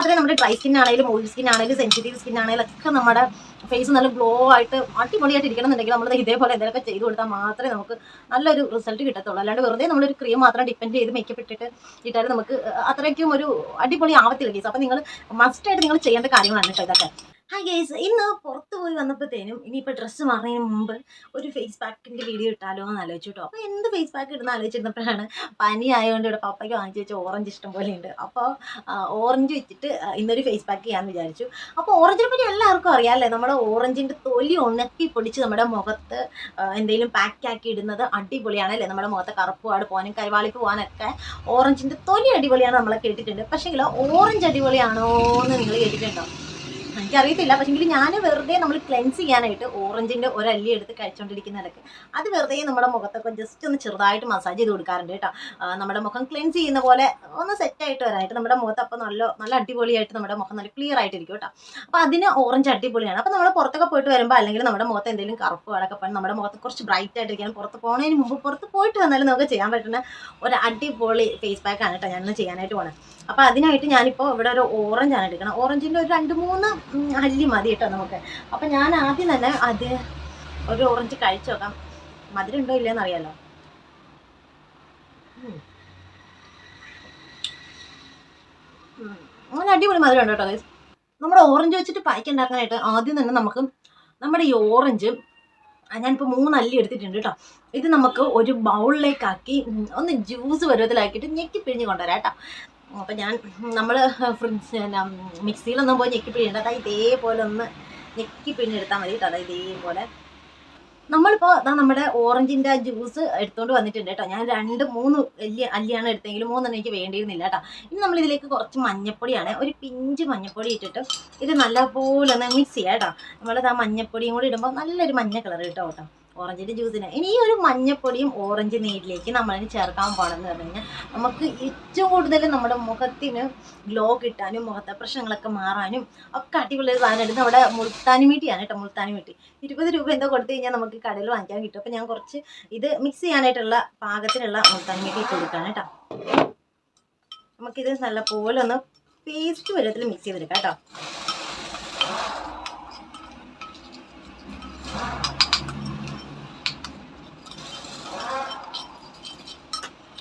മാത്രമേ നമ്മുടെ dry skin ആണെങ്കിലും ഓയിൽ സ്കിൻ ആണെങ്കിലും സെൻസിറ്റീവ് സ്കിൻ ആണെങ്കിലും ഒക്കെ നമ്മുടെ ഫേസ് നല്ല ഗ്ലോ ആയിട്ട് അടിപൊളിയായിട്ട് ഇരിക്കണം എന്നുണ്ടെങ്കിൽ നമ്മൾ ഇതേപോലെ എന്തെങ്കിലുമൊക്കെ ചെയ്ത് കൊടുത്താൽ മാത്രമേ നമുക്ക് നല്ലൊരു റിസൾട്ട് കിട്ടത്തുള്ളൂ. അല്ലാണ്ട് വെറുതെ നമ്മളൊരു ക്രീം മാത്രം ഡിപ്പെൻഡ് ചെയ്ത് മേക്കപ്പ് ഇട്ടിട്ട് ഇട്ടാലും നമുക്ക് അത്രയ്ക്കും ഒരു അടിപൊളി ആവത്തില്ല കേസ് അപ്പം നിങ്ങൾ മസ്റ്റായിട്ട് നിങ്ങൾ ചെയ്യേണ്ട കാര്യങ്ങളാണ് കേട്ടോ ഇതൊക്കെ. ഹായ് ഗേസ് ഇന്ന് പുറത്ത് പോയി വന്നപ്പോഴത്തേനും ഇനിയിപ്പോൾ ഡ്രസ്സ് മാറുന്നതിന് മുമ്പ് ഒരു ഫേസ് പാക്കിന്റെ വീഡിയോ ഇട്ടാലോ എന്ന് ആലോചിച്ചു കേട്ടോ അപ്പോൾ എന്ത് ഫേസ് പാക്ക് ഇടുന്ന ആലോചിച്ചിരുന്നപ്പോഴാണ് പനി ആയതുകൊണ്ട് ഇവിടെ പപ്പയ്ക്ക് വാങ്ങിച്ചു വെച്ച ഓറഞ്ച് ഇഷ്ടം പോലെ ഉണ്ട്. അപ്പോൾ ഓറഞ്ച് വെച്ചിട്ട് ഇന്നൊരു ഫേസ് പാക്ക് ചെയ്യാമെന്ന് വിചാരിച്ചു. അപ്പോൾ ഓറഞ്ചിനെ പറ്റി എല്ലാവർക്കും അറിയാമല്ലേ നമ്മുടെ ഓറഞ്ചിന്റെ തൊലി ഉണക്കി പൊടിച്ച് നമ്മുടെ മുഖത്ത് എന്തെങ്കിലും പാക്കാക്കി ഇടുന്നത് അടിപൊളിയാണ് അല്ലേ? നമ്മുടെ മുഖത്തെ കറുപ്പുപാട് പോകാനും കരിവാളിക്ക് പോകാനൊക്കെ ഓറഞ്ചിന്റെ തൊലി അടിപൊളിയാണ് നമ്മളെ കേട്ടിട്ടുണ്ട്. പക്ഷേങ്കിൽ ഓറഞ്ച് അടിപൊളിയാണോ എന്ന് നിങ്ങൾ കേട്ടിട്ടുണ്ടോ? എനിക്കറിയത്തില്ല. പക്ഷെങ്കിൽ ഞാൻ വെറുതെ നമ്മൾ ക്ലെൻസ് ചെയ്യാനായിട്ട് ഓറഞ്ചിന്റെ ഒരല്ലി എടുത്ത് കഴിച്ചുകൊണ്ടിരിക്കുന്നതൊക്കെ അത് വെറുതെ നമ്മുടെ മുഖത്തൊക്കെ ജസ്റ്റ് ഒന്ന് ചെറുതായിട്ട് മസാജ് ചെയ്ത് കൊടുക്കാറുണ്ട് കേട്ടോ. നമ്മുടെ മുഖം ക്ലെൻസ് ചെയ്യുന്ന പോലെ ഒന്ന് സെറ്റായിട്ട് വരാനായിട്ട് നമ്മുടെ മുഖത്ത് അപ്പോൾ നല്ല നല്ല അടിപൊളിയായിട്ട് നമ്മുടെ മുഖം നല്ല ക്ലിയർ ആയിട്ടിരിക്കും കേട്ടോ. അപ്പോൾ അതിന് ഓറഞ്ച് അടിപൊളിയാണ്. അപ്പോൾ നമ്മൾ പുറത്തൊക്കെ പോയിട്ട് വരുമ്പോൾ അല്ലെങ്കിൽ നമ്മുടെ മുഖത്ത് എന്തെങ്കിലും കറുപ്പ് അടക്കം പണി നമ്മുടെ മുഖത്ത് കുറച്ച് ബ്രൈറ്റ് ആയിട്ടിരിക്കാൻ പുറത്ത് പോകുന്നതിന് മുമ്പ് പുറത്ത് പോയിട്ട് വന്നാലും നമുക്ക് ചെയ്യാൻ പറ്റുന്ന ഒരു അടിപൊളി ഫേസ് പാക്ക് ആണ് കേട്ടോ ഞാൻ ചെയ്യാനായിട്ട് പോകണം അപ്പോൾ അതിനായിട്ട് ഞാനിപ്പോൾ ഇവിടെ ഒരു ഓറഞ്ചാണ് എടുക്കണം. ഓറഞ്ചിന്റെ ഒരു രണ്ട് മൂന്ന് അല്ലി മതി കേട്ടോ നമുക്ക്. അപ്പോൾ ഞാൻ ആദ്യം തന്നെ അത് ഒരു ഓറഞ്ച് കഴിച്ചു നോക്കാം. മധുരം ഉണ്ടോ ഇല്ലയെന്ന് അറിയാലോ. അങ്ങനെ അടിപൊളി മധുരം ഉണ്ട് കേട്ടോ. നമ്മുടെ ഓറഞ്ച് വെച്ചിട്ട് പായ്ക്ക് ആദ്യം തന്നെ നമുക്ക് നമ്മുടെ ഈ ഓറഞ്ച് ഞാനിപ്പോൾ മൂന്ന് അല്ലി എടുത്തിട്ടുണ്ട് കേട്ടോ. ഇത് നമുക്ക് ഒരു ബൗളിലേക്കാക്കി ഒന്ന് ജ്യൂസ് പരുവത്തിലാക്കിയിട്ട് ഞെക്കി പിഴിഞ്ഞ് കൊണ്ടുവരാം കേട്ടോ. അപ്പം ഞാൻ നമ്മൾ ഫ്രിഡ്ജ് മിക്സിയിലൊന്നും പോയി ഞെക്കി പിഴിയണ്ട. അതാ ഇതേപോലെ ഒന്ന് ഞെക്കി പിഴിഞ്ഞെടുത്താൽ മതി കേട്ടോ. അതാ ഇതേപോലെ. നമ്മളിപ്പോൾ നമ്മുടെ ഓറഞ്ചിന്റെ ജ്യൂസ് എടുത്തുകൊണ്ട് വന്നിട്ടുണ്ട് കേട്ടോ. ഞാൻ രണ്ട് മൂന്ന് വലിയ അല്ലിയാണ് എടുത്തെങ്കിലും മൂന്നെണ്ണം എനിക്ക് വേണ്ടിയിരുന്നില്ല കേട്ടോ. ഇനി നമ്മളിതിലേക്ക് കുറച്ച് മഞ്ഞപ്പൊടിയാണ്. ഒരു പിഞ്ച് മഞ്ഞപ്പൊടി ഇട്ടിട്ട് ഇത് നല്ലപോലെ ഒന്ന് മിക്സ് ചെയ്യാം കേട്ടോ. നമ്മളിത് ആ മഞ്ഞപ്പൊടിയും കൂടി ഇടുമ്പോൾ നല്ലൊരു മഞ്ഞ കളർ കിട്ടും കേട്ടോ. ഓറഞ്ചിന്റെ ജ്യൂസിന്. ഇനി ഈ ഒരു മഞ്ഞപ്പൊടിയും ഓറഞ്ച് നീരിലേക്ക് നമ്മളതിന് ചേർക്കാൻ പാടെന്ന് പറഞ്ഞു കഴിഞ്ഞാൽ നമുക്ക് ഏറ്റവും കൂടുതൽ നമ്മുടെ മുഖത്തിന് ഗ്ലോ കിട്ടാനും മുഖത്തെ പ്രശ്നങ്ങളൊക്കെ മാറാനും ഒക്കെ അടിപൊളി ഒരു സാധനം എടുത്ത് നമ്മുടെ മുൾത്താനി മീട്ടിയാണ് കേട്ടോ മുൾത്താനി മീട്ടി ഇരുപത് രൂപ എന്തോ കൊടുത്തു കഴിഞ്ഞാൽ നമുക്ക് കടയിൽ വാങ്ങിക്കാൻ കിട്ടും. അപ്പോൾ ഞാൻ കുറച്ച് ഇത് മിക്സ് ചെയ്യാനായിട്ടുള്ള പാകത്തിലുള്ള മുൾത്താനി മീട്ടി ഇട്ട് കൊടുക്കുകയാണ് കേട്ടോ. നമുക്കിത് നല്ലപോലെ ഒന്ന് പേസ്റ്റ് വരത്തിൽ മിക്സ് ചെയ്തെടുക്കാം കേട്ടോ.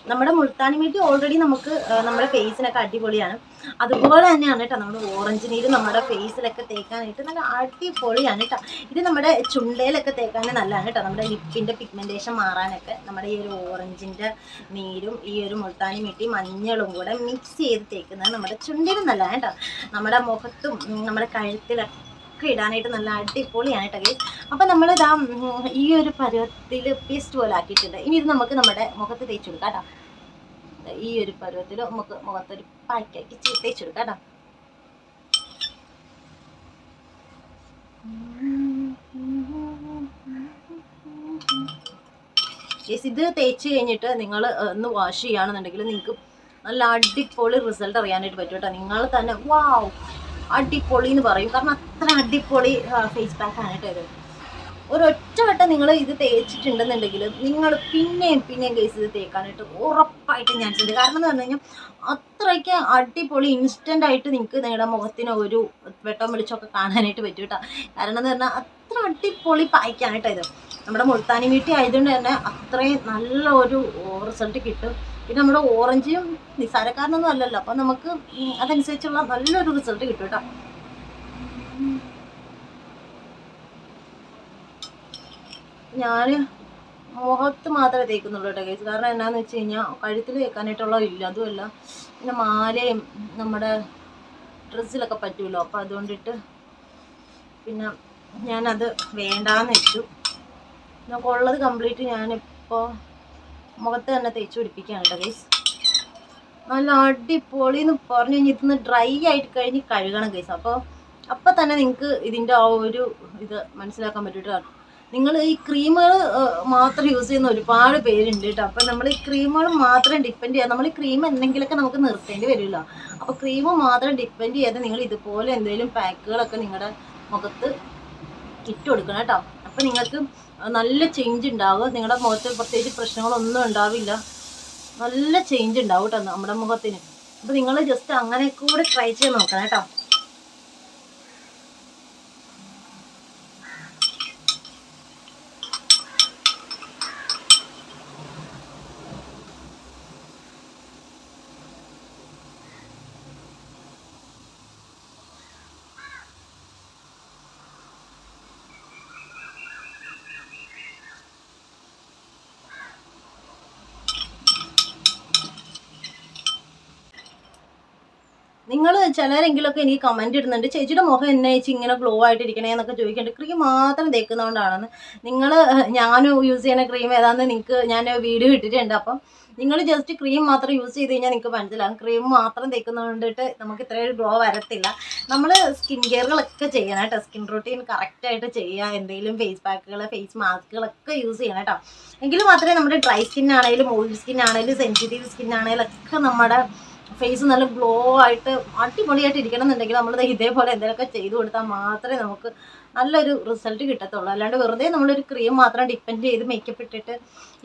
നമ്മുടെ മുൾത്താനി മീറ്റ് ഓൾറെഡി നമുക്ക് നമ്മുടെ ഫേസിനൊക്കെ അടിപൊളിയാണ്. അതുപോലെ തന്നെയാണ് കേട്ടോ നമ്മുടെ ഓറഞ്ച് നീര് നമ്മുടെ ഫേസിലൊക്കെ തേക്കാനായിട്ട് നല്ല അടിപൊളിയാണ് കേട്ടോ ഇത് നമ്മുടെ ചുണ്ടയിലൊക്കെ തേക്കാൻ നല്ലതാണ് കേട്ടോ നമ്മുടെ ലിപ്പിന്റെ പിഗ്മെന്റേഷൻ മാറാനൊക്കെ നമ്മുടെ ഈ ഒരു ഓറഞ്ചിന്റെ നീരും ഈ ഒരു മുൾത്താനി മീട്ടി മഞ്ഞളും കൂടെ മിക്സ് ചെയ്ത് തേക്കുന്നത് നമ്മുടെ ചുണ്ടിന് നല്ലതാണ് കേട്ടോ നമ്മുടെ മുഖത്തും നമ്മുടെ കഴുത്തിലൊക്കെ ഒക്കെ ഇടാനായിട്ട് നല്ല അടിപൊളിയാണ് കേട്ടോ അപ്പം നമ്മളിതാ ഈ ഒരു പരുവത്തിൽ പേസ്റ്റ് പോലെ ആക്കിയിട്ടുണ്ട്. ഇനി ഇത് നമുക്ക് നമ്മുടെ മുഖത്ത് തേച്ച് കൊടുക്കാം കേട്ടോ. ഈ ഒരു പരുവത്തിൽ നമുക്ക് മുഖത്തൊരു പാക്കാക്കി ചേ- തേച്ച് കൊടുക്കാം കേട്ടോ ഇത് തേച്ച് കഴിഞ്ഞിട്ട് നിങ്ങൾ ഒന്ന് വാഷ് ചെയ്യുകയാണെന്നുണ്ടെങ്കിൽ നിങ്ങൾക്ക് നല്ല അടിപൊളി റിസൾട്ട് അറിയാനായിട്ട് പറ്റും കേട്ടോ. നിങ്ങൾ തന്നെ വാവ് അടിപൊളി എന്ന് പറയും. കാരണം അത്ര അടിപൊളി ഫേസ് പാക്ക് ആണ് കേട്ടോ ഇത്. ഒരൊറ്റ വട്ടം നിങ്ങൾ ഇത് തേച്ചിട്ടുണ്ടെന്നുണ്ടെങ്കിൽ നിങ്ങൾ പിന്നെയും പിന്നെയും കേസ് ഇത് തേക്കാനായിട്ട് ഉറപ്പായിട്ട് ഞാൻ ഉണ്ട്. കാരണം എന്ന് പറഞ്ഞു കഴിഞ്ഞാൽ അത്രയ്ക്ക് അടിപൊളി ഇൻസ്റ്റന്റ് ആയിട്ട് നിങ്ങൾക്ക് നിങ്ങളുടെ മുഖത്തിന് ഒരു വെട്ടം വെളിച്ചമൊക്കെ കാണാനായിട്ട് പറ്റും കേട്ടോ. കാരണം എന്ന് പറഞ്ഞാൽ അത്ര അടിപൊളി പായ്ക്കാണ് ഇത്. നമ്മുടെ മുൾത്താനി വീട്ടി ആയതുകൊണ്ട് തന്നെ അത്രയും നല്ല ഒരു റിസൾട്ട് കിട്ടും. പിന്നെ നമ്മുടെ ഓറഞ്ചും നിസ്സാരക്കാരനൊന്നും അല്ലല്ലോ. അപ്പം നമുക്ക് അതനുസരിച്ചുള്ള നല്ലൊരു റിസൾട്ട് കിട്ടും കേട്ടോ. ഞാൻ മുഖത്ത് മാത്രമേ തേക്കുന്നുള്ളൂ കേട്ടോ കേസ് കാരണം എന്നാന്ന് വെച്ച് കഴിഞ്ഞാൽ കഴുത്തിൽ തേക്കാനായിട്ടുള്ള ഇല്ല അതുമല്ല പിന്നെ മാലയും നമ്മുടെ ഡ്രസ്സിലൊക്കെ പറ്റുമല്ലോ അപ്പോൾ അതുകൊണ്ടിട്ട് പിന്നെ ഞാനത് വേണ്ടാന്ന് വെച്ചു. നമുക്ക് ഉള്ളത് കംപ്ലീറ്റ് ഞാനിപ്പോൾ മുഖത്ത് തന്നെ തേച്ച് പിടിപ്പിക്കുകയാണ് കേട്ടോ ഗൈസ് നല്ല അടിപൊളി എന്ന് പറഞ്ഞു കഴിഞ്ഞാൽ ഇതൊന്ന് ഡ്രൈ ആയിട്ട് കഴിഞ്ഞ് കഴുകണം ഗൈസ് അപ്പോൾ അപ്പം തന്നെ നിങ്ങൾക്ക് ഇതിന്റെ ആ ഒരു ഇത് മനസ്സിലാക്കാൻ പറ്റും കേട്ടോ നിങ്ങൾ ഈ ക്രീമുകൾ മാത്രം യൂസ് ചെയ്യുന്ന ഒരുപാട് പേരുണ്ട് കേട്ടോ. അപ്പം നമ്മൾ ഈ ക്രീമുകൾ മാത്രം ഡിപ്പെൻഡ് ചെയ്യാം നമ്മൾ ഈ ക്രീം എന്തെങ്കിലുമൊക്കെ നമുക്ക് നിർത്തേണ്ടി വരുമല്ലോ അപ്പോൾ ക്രീം മാത്രം ഡിപ്പെൻഡ് ചെയ്യാതെ നിങ്ങൾ ഇതുപോലെ എന്തെങ്കിലും പാക്കുകളൊക്കെ നിങ്ങളുടെ മുഖത്ത് ഇട്ട് കൊടുക്കണം കേട്ടോ. അപ്പോൾ നിങ്ങൾക്ക് നല്ല ചേഞ്ച് ഉണ്ടാവും നിങ്ങളുടെ മുഖത്ത് പ്രത്യേകിച്ച് പ്രശ്നങ്ങളൊന്നും ഉണ്ടാവില്ല. നല്ല ചേഞ്ച് ഉണ്ടാവും കേട്ടോ നമ്മുടെ മുഖത്തിന്. അപ്പോൾ നിങ്ങൾ ജസ്റ്റ് അങ്ങനെ കൂടെ ട്രൈ ചെയ്ത് നോക്കണം കേട്ടോ. നിങ്ങൾ ചിലരെങ്കിലൊക്കെ എനിക്ക് കമന്റ് ഇടുന്നുണ്ട്. ചേച്ചിയുടെ മുഖം എന്നെ ചേച്ചി ഇങ്ങനെ ഗ്ലോ ആയിട്ടിരിക്കണേ എന്നൊക്കെ ചോദിക്കുന്നുണ്ട്. ക്രീം മാത്രം തേക്കുന്നതുകൊണ്ടാണെന്ന് നിങ്ങൾ ഞാൻ യൂസ് ചെയ്യുന്ന ക്രീം ഏതാണെന്ന് നിങ്ങൾക്ക് ഞാൻ വീഡിയോ ഇട്ടിട്ടുണ്ട്. അപ്പം നിങ്ങൾ ജസ്റ്റ് ക്രീം മാത്രം യൂസ് ചെയ്ത് കഴിഞ്ഞാൽ നിങ്ങൾക്ക് മനസ്സിലാകും ക്രീം മാത്രം തേക്കുന്നതുകൊണ്ടിട്ട് നമുക്ക് ഇത്രയും ഗ്ലോ വരത്തില്ല. നമ്മൾ സ്കിൻ കെയറുകളൊക്കെ ചെയ്യണം കേട്ടോ. സ്കിൻ റൂട്ടീൻ കറക്റ്റായിട്ട് ചെയ്യുക എന്തെങ്കിലും ഫേസ് പാക്കുകൾ ഫേസ് മാസ്കുകളൊക്കെ യൂസ് ചെയ്യണം കേട്ടോ. എങ്കിൽ മാത്രമേ നമ്മുടെ ഡ്രൈ സ്കിൻ ആണെങ്കിലും ഓയിൽ സ്കിൻ ആണെങ്കിലും സെൻസിറ്റീവ് സ്കിൻ ആണെങ്കിലും ഒക്കെ നമ്മുടെ ഫേസ് നല്ല ഗ്ലോ ആയിട്ട് അടിപൊളിയായിട്ട് ഇരിക്കണം എന്നുണ്ടെങ്കിൽ നമ്മൾ ഇതേപോലെ എന്തെങ്കിലുമൊക്കെ ചെയ്തു കൊടുത്താൽ മാത്രമേ നമുക്ക് നല്ലൊരു റിസൾട്ട് കിട്ടത്തുള്ളൂ. അല്ലാണ്ട് വെറുതെ നമ്മളൊരു ക്രീം മാത്രം ഡിപ്പെൻഡ് ചെയ്ത് മേക്കപ്പ് ഇട്ടിട്ട്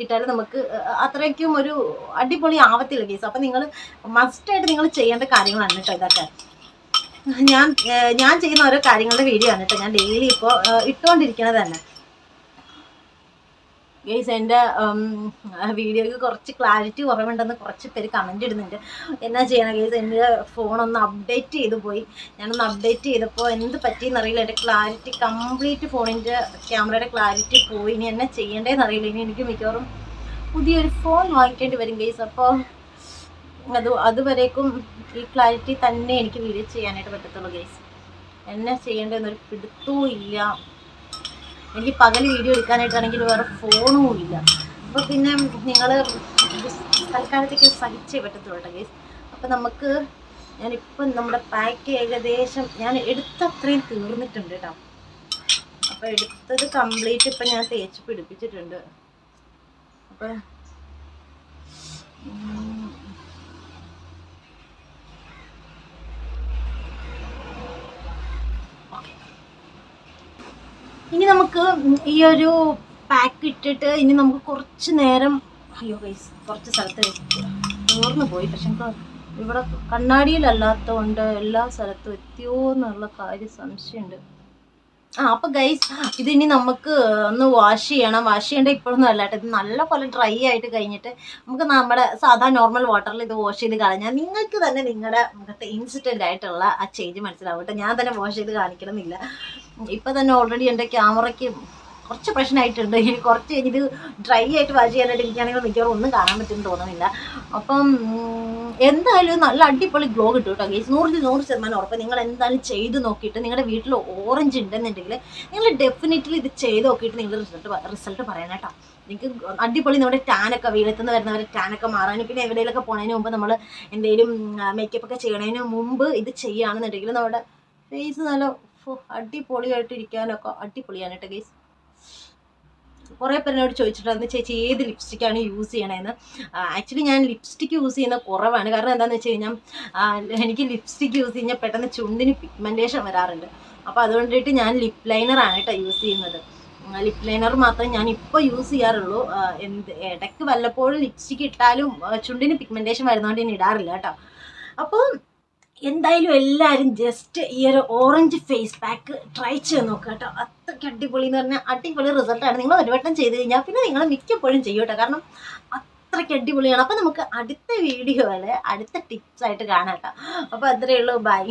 ഇട്ടാൽ നമുക്ക് അത്രയ്ക്കും ഒരു അടിപൊളി ആവത്തില്ല കേസ്. അപ്പം നിങ്ങൾ മസ്റ്റായിട്ട് നിങ്ങൾ ചെയ്യേണ്ട കാര്യങ്ങളാണ് കേട്ടോ ഇതൊക്കെ. ഞാൻ ഞാൻ ചെയ്യുന്ന ഓരോ കാര്യങ്ങളുടെ വീഡിയോ ആണ് കേട്ടോ. ഞാൻ ഡെയിലി ഇപ്പോൾ ഇട്ടുകൊണ്ടിരിക്കുന്നത് തന്നെ. ഗൈസ് എന്റെ വീഡിയോയ്ക്ക് കുറച്ച് ക്ലാരിറ്റി കുറവുണ്ടെന്ന് കുറച്ച് പേര് കമന്റ് ഇടുന്നുണ്ട്. എന്നാ ചെയ്യണം ഗൈസ് എന്റെ ഫോണൊന്ന് അപ്ഡേറ്റ് ചെയ്ത് പോയി. ഞാനൊന്ന് അപ്ഡേറ്റ് ചെയ്തപ്പോൾ എന്ത് പറ്റിയെന്ന് അറിയില്ല. എന്റെ ക്ലാരിറ്റി കംപ്ലീറ്റ് ഫോണിന്റെ ക്യാമറയുടെ ക്ലാരിറ്റി പോയി. ഇനി എന്നെ ചെയ്യേണ്ടതെന്ന് അറിയില്ല. ഇനി എനിക്ക് മിക്കവാറും പുതിയൊരു ഫോൺ വാങ്ങിക്കേണ്ടി വരും ഗൈസ് അപ്പോൾ അത് അതുവരേക്കും ഈ ക്ലാരിറ്റി തന്നെ എനിക്ക് വീഡിയോ ചെയ്യാനായിട്ട് പറ്റത്തുള്ളൂ ഗൈസ് എന്നെ ചെയ്യേണ്ടതെന്നൊരു പിടുത്തവും ഇല്ല. എനിക്ക് പകൽ വീഡിയോ എടുക്കാനായിട്ടാണെങ്കിൽ വേറെ ഫോണും ഇല്ല അപ്പോൾ പിന്നെ നിങ്ങൾ തൽക്കാലത്തേക്ക് സഹിച്ചേ പറ്റത്തുള്ളൂ കേസ് അപ്പോൾ നമുക്ക് ഞാനിപ്പം നമ്മുടെ പാക്ക് ഏകദേശം ഞാൻ എടുത്ത് അത്രയും തീർന്നിട്ടുണ്ട് കേട്ടോ. അപ്പോൾ എടുത്തത് കംപ്ലീറ്റ് ഇപ്പം ഞാൻ തേച്ച് പിടിപ്പിച്ചിട്ടുണ്ട്. അപ്പോൾ ഇനി നമുക്ക് ഈ ഒരു പാക്ക് ഇട്ടിട്ട് ഇനി നമുക്ക് കുറച്ച് നേരം അയ്യോ ഗൈസ് കുറച്ച് സ്ഥലത്ത് തീർന്നു പോയി. പക്ഷെ ഇവിടെ കണ്ണാടിയിലല്ലാത്തതുകൊണ്ട് എല്ലാ സ്ഥലത്തും എത്തിയോ എന്നുള്ള കാര്യം സംശയമുണ്ട്. ആ അപ്പൊ ഗൈസ് ഇതിനി നമുക്ക് ഒന്ന് വാഷ് ചെയ്യണം. വാഷ് ചെയ്യേണ്ട ഇപ്പോഴൊന്നും അല്ല കേട്ടോ. ഇത് നല്ല പോലെ ഡ്രൈ ആയിട്ട് കഴിഞ്ഞിട്ട് നമുക്ക് നമ്മുടെ സാധാ നോർമൽ വാട്ടറിൽ ഇത് വാഷ് ചെയ്ത് കളഞ്ഞാൽ നിങ്ങൾക്ക് തന്നെ നിങ്ങളുടെ മുഖത്തെ ഇൻസിഡന്റ് ആയിട്ടുള്ള ആ ചേഞ്ച് മനസ്സിലാവും കേട്ടോ. ഞാൻ തന്നെ വാഷ് ചെയ്ത് കാണിക്കണമെന്നില്ല. ഇപ്പൊ തന്നെ ഓൾറെഡി എന്റെ ക്യാമറയ്ക്ക് കുറച്ച് പ്രശ്നമായിട്ടുണ്ട് ഇനി കുറച്ച് ഇത് ഡ്രൈ ആയിട്ട് വാഷ് ചെയ്യാനായിട്ട് എനിക്കാണെങ്കിൽ മിക്കവാറും ഒന്നും കാണാൻ പറ്റുമെന്ന് തോന്നുന്നില്ല. അപ്പം എന്തായാലും നല്ല അടിപൊളി ഗ്ലോ കിട്ടും കേട്ടോ ഗേസ് നൂറിൽ നൂറ് ശതമാനം ഉറപ്പ്. നിങ്ങൾ എന്തായാലും ചെയ്ത് നോക്കിയിട്ട് നിങ്ങളുടെ വീട്ടിൽ ഓറഞ്ച് ഉണ്ടെന്നുണ്ടെങ്കിൽ നിങ്ങൾ ഡെഫിനറ്റ്ലി ഇത് ചെയ്ത് നോക്കിയിട്ട് നിങ്ങൾ റിസൾട്ട് റിസൾട്ട് പറയണം കേട്ടോ. നിങ്ങൾക്ക് അടിപൊളി നമ്മുടെ ടാനൊക്കെ വെയിലത്തുനിന്ന് വരുന്നവരെ ടാനൊക്കെ മാറാനും പിന്നെ എവിടെയെങ്കിലൊക്കെ പോണതിന് മുമ്പ് നമ്മൾ എന്തെങ്കിലും മേക്കപ്പ് ഒക്കെ ചെയ്യണതിന് മുമ്പ് ഇത് ചെയ്യുകയാണെന്നുണ്ടെങ്കിൽ നമ്മുടെ ഫേസ് നല്ല അടിപൊളിയായിട്ട് ഇരിക്കാനൊക്കെ അടിപൊളിയാണ് കേട്ടോ ഗേസ് കുറേ ചോദിച്ചിട്ടുണ്ട് ചോദിച്ചിട്ടുണ്ടായിരുന്നു ചേച്ചി ഏത് ലിപ്സ്റ്റിക്കാണ് യൂസ് ചെയ്യണതെന്ന് ആക്ച്വലി ഞാൻ ലിപ്സ്റ്റിക്ക് യൂസ് ചെയ്യുന്ന കുറവാണ്. കാരണം എന്താണെന്ന് വെച്ച് കഴിഞ്ഞാൽ എനിക്ക് ലിപ്സ്റ്റിക്ക് യൂസ് കഴിഞ്ഞാൽ പെട്ടെന്ന് ചുണ്ടിന് പിഗ്മെന്റേഷൻ വരാറുണ്ട്. അപ്പോൾ അതുകൊണ്ടിട്ട് ഞാൻ ലിപ് ലൈനറാണ് കേട്ടോ യൂസ് ചെയ്യുന്നത്. ലിപ് ലൈനർ മാത്രമേ ഞാൻ ഇപ്പോൾ യൂസ് ചെയ്യാറുള്ളൂ. എന്ത് ഇടയ്ക്ക് വല്ലപ്പോഴും ലിപ്സ്റ്റിക്ക് ഇട്ടാലും ചുണ്ടിന് പിഗ്മെന്റേഷൻ വരുന്നതുകൊണ്ട് ഇനി ഇടാറില്ല കേട്ടോ. അപ്പോൾ എന്തായാലും എല്ലാവരും ജസ്റ്റ് ഈ ഒരു ഓറഞ്ച് ഫേസ് പാക്ക് ട്രൈ ചെയ്ത് നോക്കുക കേട്ടോ. അത്രയ്ക്ക് അടിപൊളി എന്ന് പറഞ്ഞാൽ അടിപൊളി റിസൾട്ടാണ് നിങ്ങൾ ഒരു വട്ടം ചെയ്ത് കഴിഞ്ഞാൽ പിന്നെ നിങ്ങൾ മിക്കപ്പോഴും ചെയ്യും കേട്ടോ കാരണം അത്രയ്ക്ക് അടിപൊളിയാണ്. അപ്പോൾ നമുക്ക് അടുത്ത വീഡിയോയിൽ അടുത്ത ടിപ്സായിട്ട് കാണാം കേട്ടോ. അപ്പോൾ അത്രയേ ഉള്ളൂ. ബൈ